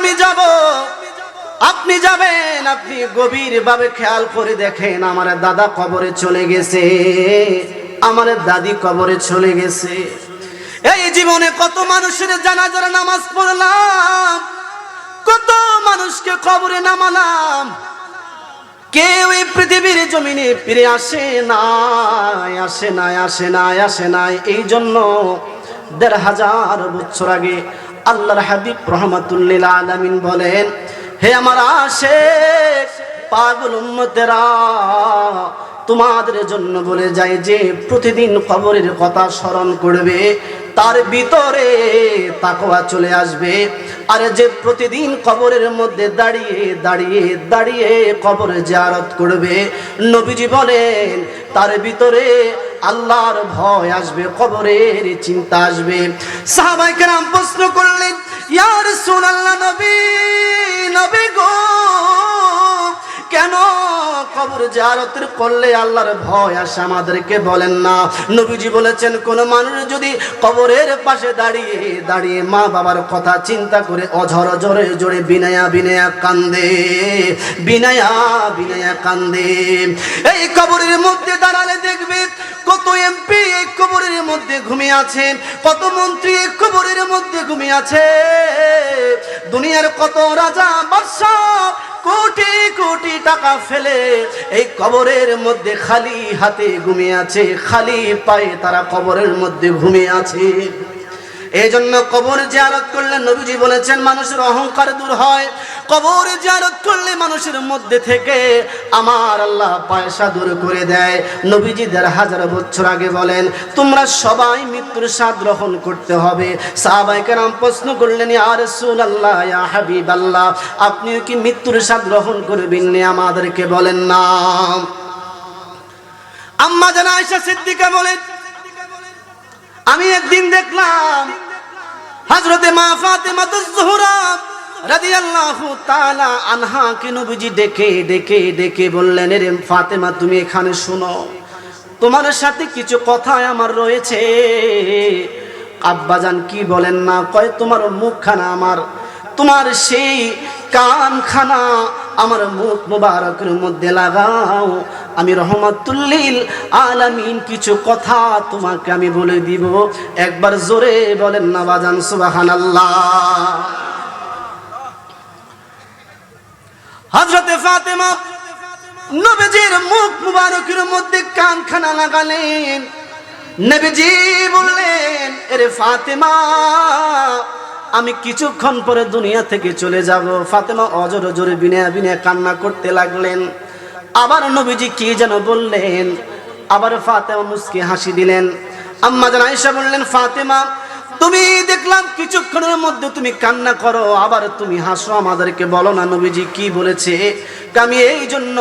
আমি যাব। আপনি যাবেন, আপনি গভীর ভাবে খেয়াল করে দেখেন আমার দাদা কবরে চলে গেছে। আমার দাদি কবরে চলে গেছে। এই জীবনে কত মানুষের জানাজার নামাজ পড়লাম, কত মানুষকে কবরে নামালাম। কেউ এই পৃথিবীর জমিনে ফিরে আসে নাই আসে নাই আসে নাই আসে নাই। এই জন্য দেড় হাজার বছর আগে আল্লাহর হাবিব রহমাতুল্লিল আলামিন বলেন হে আমার আশেষ পাগল উম্মতেরা তোমাদের জন্য বলে যায় যে প্রতিদিন খবরের কথা স্মরণ করবে, তার ভিতরে তাকওয়া চলে আসবে। আর যে প্রতিদিন কবরের মধ্যে দাঁড়িয়ে দাঁড়িয়ে দাঁড়িয়ে কবরে জিয়ারত করবে, নবীজি বলেন, তার ভিতরে আল্লাহর ভয় আসবে কবরের চিন্তা আসবে। সাহাবাই কেরাম প্রশ্ন করলেন ইয়ার সুন আল্লাহ নবী নবী গো কেন কবর জারতের করলে আল্লাহর ভয় আসে আমাদেরকে বলেন না? নবীজি বলেছেন, কোন মানুষ যদি কবরের পাশে দাঁড়িয়ে দাঁড়িয়ে মা বাবার কথা চিন্তা করে অঝর জরে জোরে বিনায়া বিনায়া কান্দে, বিনায়া বিনায়া কান্দে। এই কবরের মধ্যে দাঁড়ালে দেখবে কত এমপি এই কবরের মধ্যে ঘুমিয়ে আছেন কত মন্ত্রী এই কবরের মধ্যে ঘুমিয়ে আছে। দুনিয়ার কত রাজা, বাদশাহ কোটি কোটি টাকা ফেলে এই কবরের মধ্যে খালি হাতে ঘুমিয়ে আছে, খালি পায়ে তারা কবরের মধ্যে ঘুমিয়ে আছে। এই জন্য কবর জিয়ারত করলে নবীজি বলেছেন, মানুষের অহংকার দূর হয়। কবর জিয়ারত করলে মানুষের মধ্যে থেকে আমার আল্লাহ পয়সা দূর করে দেয়। নবীজি দেড় হাজার বছর আগে বলেন, তোমরা সবাই মৃত্যুর স্বাদ গ্রহণ করতে হবে। সাহাবাইকে নাম প্রশ্ন করলেন আর সুল আল্লাহ হাবিব আল্লাহ আপনিও কি মৃত্যুর স্বাদ গ্রহণ করবেন আমাদেরকে বলেন না। আম্মা জানা আয়সা সিদ্দিকা বলেন, আমি একদিন দেখলাম হজরতে মা ফাতেমা জোহরা রাদিয়াল্লাহু তাআলা আনহা কে নবীজি ডেকে ডেকে ডেকে বললেন রে ফাতেমা, তুমি এখানে শোনো। তোমার সাথে কিছু কথা আমার রয়েছে। আব্বাজান, কি বলেন না? কয়, তোমার মুখখানা আমার। তোমার সেই কানখানা আমার মুখ মুবারকের মধ্যে লাগাও। আমি রহমাতুল্লিল আলামিন, কিছু কথা তোমাকে আমি বলে দিব। একবার জোরে বলেন না, বাজান, সুবহানাল্লাহ। হযরতে ফাতেমা, নবীজির মুখ মুবারকের মধ্যে কানখানা লাগালেন। নবীজি বললেন, এরে ফাতেমা, আমি কিছুক্ষণ পরে দুনিয়া থেকে চলে যাব। ফাতেমা অজর জোরে বিনা বিনা কান্না করতে লাগলেন। আবার নবীজি কি যেন বললেন, আবার ফাতেমা মুসকে হাসি দিলেন। আম্মা জান বললেন, ফাতেমা তুমি দেখলাম কিছুক্ষণের মধ্যে তুমি কান্না করো, আবার তুমি হাসো। আমাদেরকে বলো না, নবীজি কি বলেছে? আমি এই জন্য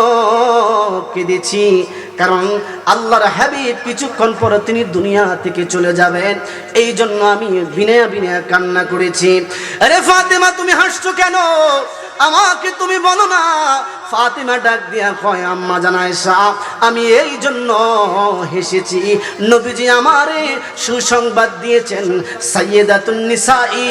কেঁদেছি, কারণ আল্লাহর হাবিব কিছুক্ষণ পরে তিনি দুনিয়া থেকে চলে যাবেন। এই জন্য আমি বিনয়া বিনয়া কান্না করেছি। আরে ফাতেমা, তুমি হাসছো কেন? আমাকে তুমি বলো না ফাতিমা ডাক দিয়া কয়, আম্মা জানায় সাহ আমি এই জন্য হেসেছি। নবীজি আমারে সুসংবাদ দিয়েছেন, সাইয়েদাতুন নিসাই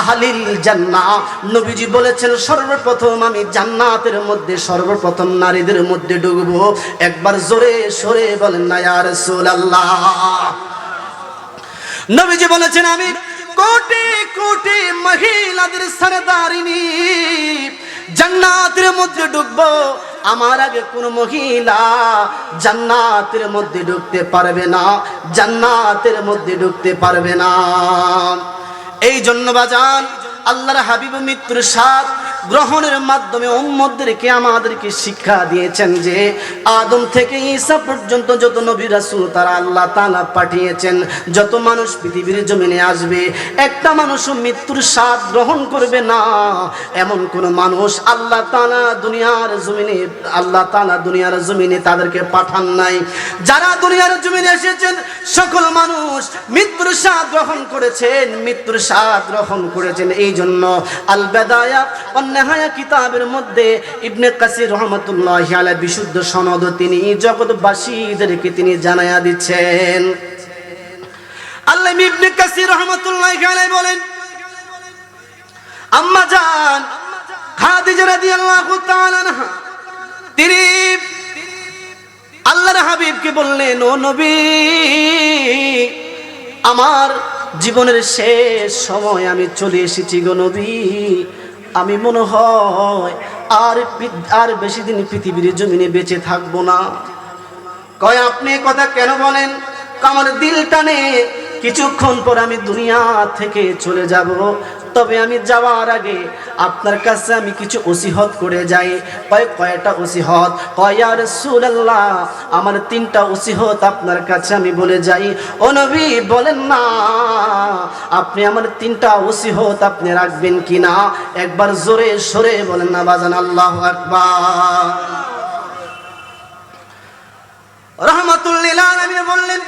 আহলিল জান্নাহ। নবীজি বলেছেন, সর্বপ্রথম আমি জান্নাতের মধ্যে, সর্বপ্রথম নারীদের মধ্যে ঢুকবো। একবার জোরে সরে বলেন, না ইয়া রাসূলুল্লাহ। নবীজি বলেছেন, আমি কোটি কোটি মহিলাদের সরদারিনী জান্নাতের মধ্যে ঢুকবো আমার আগে কোন মহিলা জান্নাতের মধ্যে ঢুকতে পারবে না, জান্নাতের মধ্যে ঢুকতে পারবে না। এই জন্য বাজান, আল্লাহর হাবিব মিত্র সাথ গ্রহণের মাধ্যমে উম্মদেরকে আমাদেরকে শিক্ষা দিয়েছেন যে আদম থেকে ঈসা পর্যন্ত যত নবী রাসূল তারা আল্লাহ তাআলা পাঠিয়েছেন, যত মানুষ পৃথিবীর জমিনে আসবে, একটা মানুষও মৃত্যুর স্বাদ গ্রহণ করবে না। এমন কোন মানুষ আল্লাহ তাআলা দুনিয়ার জমিনে, আল্লাহ তাআলা দুনিয়ার জমিনে তাদেরকে পাঠান নাই। যারা দুনিয়ার জমিনে এসেছেন, সকল মানুষ মৃত্যুর স্বাদ গ্রহণ করেছেন, মৃত্যুর স্বাদ গ্রহণ করেছেন। এই জন্য আল বেদায়া অন্যাহায়া কিতাবের মধ্যে ইবনে কাসির রহমতুল্লাহ আলা বিশুদ্ধ সনদ তিনি জগৎবাসীদেরকে তিনি দিচ্ছেন। আল্লাহ ইবনে কাসির রহমতুল্লাহ আলাই বলেন, আম্মা যান খাদিজা রাদিয়াল্লাহু তাআলা তিনি আল্লাহর হাবিবকে বললেন, ও নবী, আমার জীবনের শেষ সময় আমি চলে এসেছি গো নবী। আমি মনে হয় আর আর বেশি দিন পৃথিবীর জমিনে বেঁচে থাকব না। কয়, আপনি কথা কেন বলেন? আমার দিল টানে কিছুক্ষণ পর আমি দুনিয়া থেকে চলে যাব। তবে আমি যাওয়ার আগে আপনার কাছে আমি কিছু ওসিহত করে যাই। কয়, কয়টা ওসিহত? কয়ার সুরাল্লাহ আমার তিনটা ওসিহত আপনার কাছে আমি বলে যাই। ও নবী, বলেন না, আপনি আমার তিনটা ওসিহত আপনি রাখবেন কি না একবার জোরে সরে বলেন না, বাজান আল্লাহ আকবার। রহমাতুল্লিল বললেন,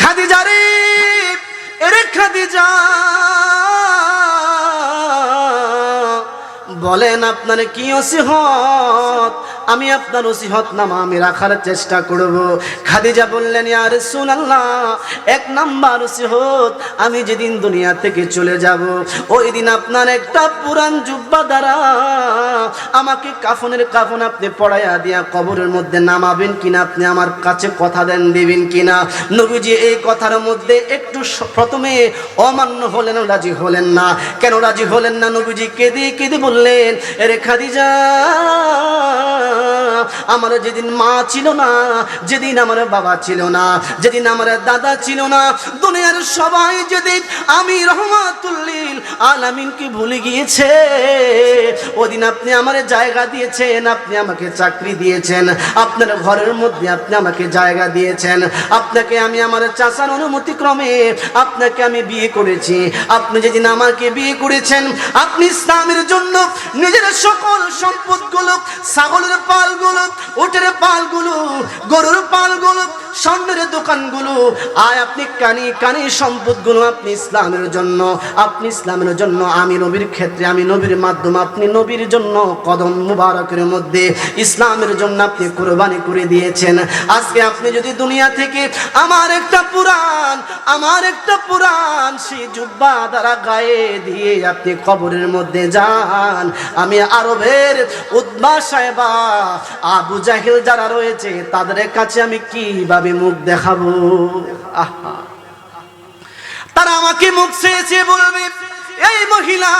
খাদিজা রে এরে খাদিজা বলেন আপনার কি ওসিহত আমি আপনার ওসিহত নামা আমি রাখার চেষ্টা করব। খাদিজা বললেন ইয়ার সুনাল্লাহ এক নাম্বার ওসিহত, আমি যেদিন দুনিয়া থেকে চলে যাব, ওই দিন আপনার একটা পুরান জুব্বা দ্বারা আমাকে কাফনের কাফন আপনি পড়াইয়া দিয়া কবরের মধ্যে নামাবেন কিনা, আপনি আমার কাছে কথা দেন, দিবেন কিনা? নবীজি এই কথার মধ্যে একটু প্রথমে অমান্য হলেন, রাজি হলেন না। কেন রাজি হলেন না নবীজি? কেঁদে কেঁদে বললেন, এরে খাদিজা আমার যেদিন মা ছিল না, যেদিন আমার বাবা ছিল না, যেদিন আমার দাদা ছিল না, দুনিয়ার সবাই যেদিন আমি রহমাতুল্লিল আলামিনকে ভুলে গিয়েছে, ওদিন আপনি আমার জায়গা দিয়েছেন, আপনি আমাকে চাকরি দিয়েছেন, আপনার ঘরের মধ্যে আপনি আমাকে জায়গা দিয়েছেন, আপনাকে আমি আমার চাষার অনুমতি ক্রমে আপনাকে আমি বিয়ে করেছি, আপনি যেদিন আমাকে বিয়ে করেছেন, আপনি ইসলামের জন্য নিজের সকল সম্পদগুলো, ছাগলের পালগুলো উটের পালগুলো গরুর পালগুলো স্বর্ণের দোকানগুলো। আয় আপনি কানি কানি সম্পদগুলো আপনি ইসলামের জন্য, আপনি ইসলামের জন্য, আমি নবীর ক্ষেত্রে, আমি নবীর মাধ্যমে, আপনি নবীর জন্য কদম মুবারকের মধ্যে ইসলামের জন্য আপনি কোরবানি করে দিয়েছেন। আজকে আপনি যদি দুনিয়া থেকে আমার একটা পুরাণ, আমার একটা পুরাণ সেই জুব্বা দ্বারা গায়ে দিয়ে আপনি কবরের মধ্যে যান। আমি আরবের উদ্বা সাহেবা আবু জাহিল যারা রয়েছে, তাদের কাছে আমি কীভাবে মুখ দেখাবো। আহা। তারা আমাকে মুখ চেয়েছে বলবে, এই মহিলা,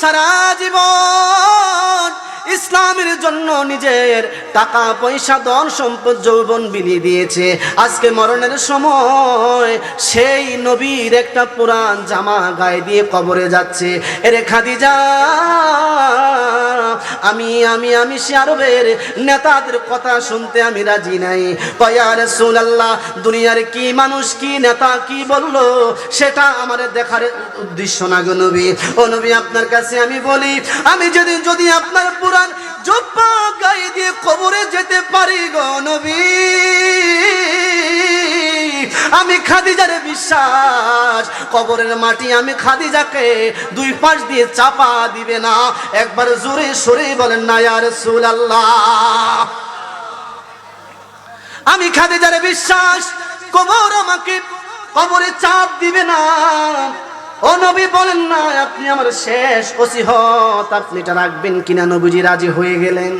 সারা জীবন ইসলামের জন্য নিজের টাকা, পয়সা, ধন, সম্পদ, যৌবন বিলিয়ে দিয়েছে। আজকে মরণের সময় সেই নবীর একটা পুরান জামা গায়ে দিয়ে কবরে যাচ্ছে। এরে খাদিজা আমি আমি আমি সে আরবের নেতাদের কথা শুনতে আমি রাজি নাই। কয়ার সুনাল্লাহ দুনিয়ার কি মানুষ, কি নেতা, কি বলল? সেটা আমার দেখার উদ্দেশ্য না গো নবী। ও নবী, আপনার কাছে আমি বলি, আমি যদি যদি আপনার পুরান জব্বা গায়ে দিয়ে কবরে যেতে পারি গো নবী। আমি খাদিজার বিশ্বাস। কবরের মাটি আমি খাদিজাকে দুই পাশ দিয়ে চাপা দিবে না। একবার জোরে সরে বলেন না ইয়ার সুল আল্লাহ আমি খাদিজার বিশ্বাস, কবর আমাকে কবরে চাপ দিবে না। ও নবী বলেন না, আপনি আমার শেষ ওসিহত। আপনি এটা রাখবেন কিনা নবীজি রাজি হয়ে গেলেন।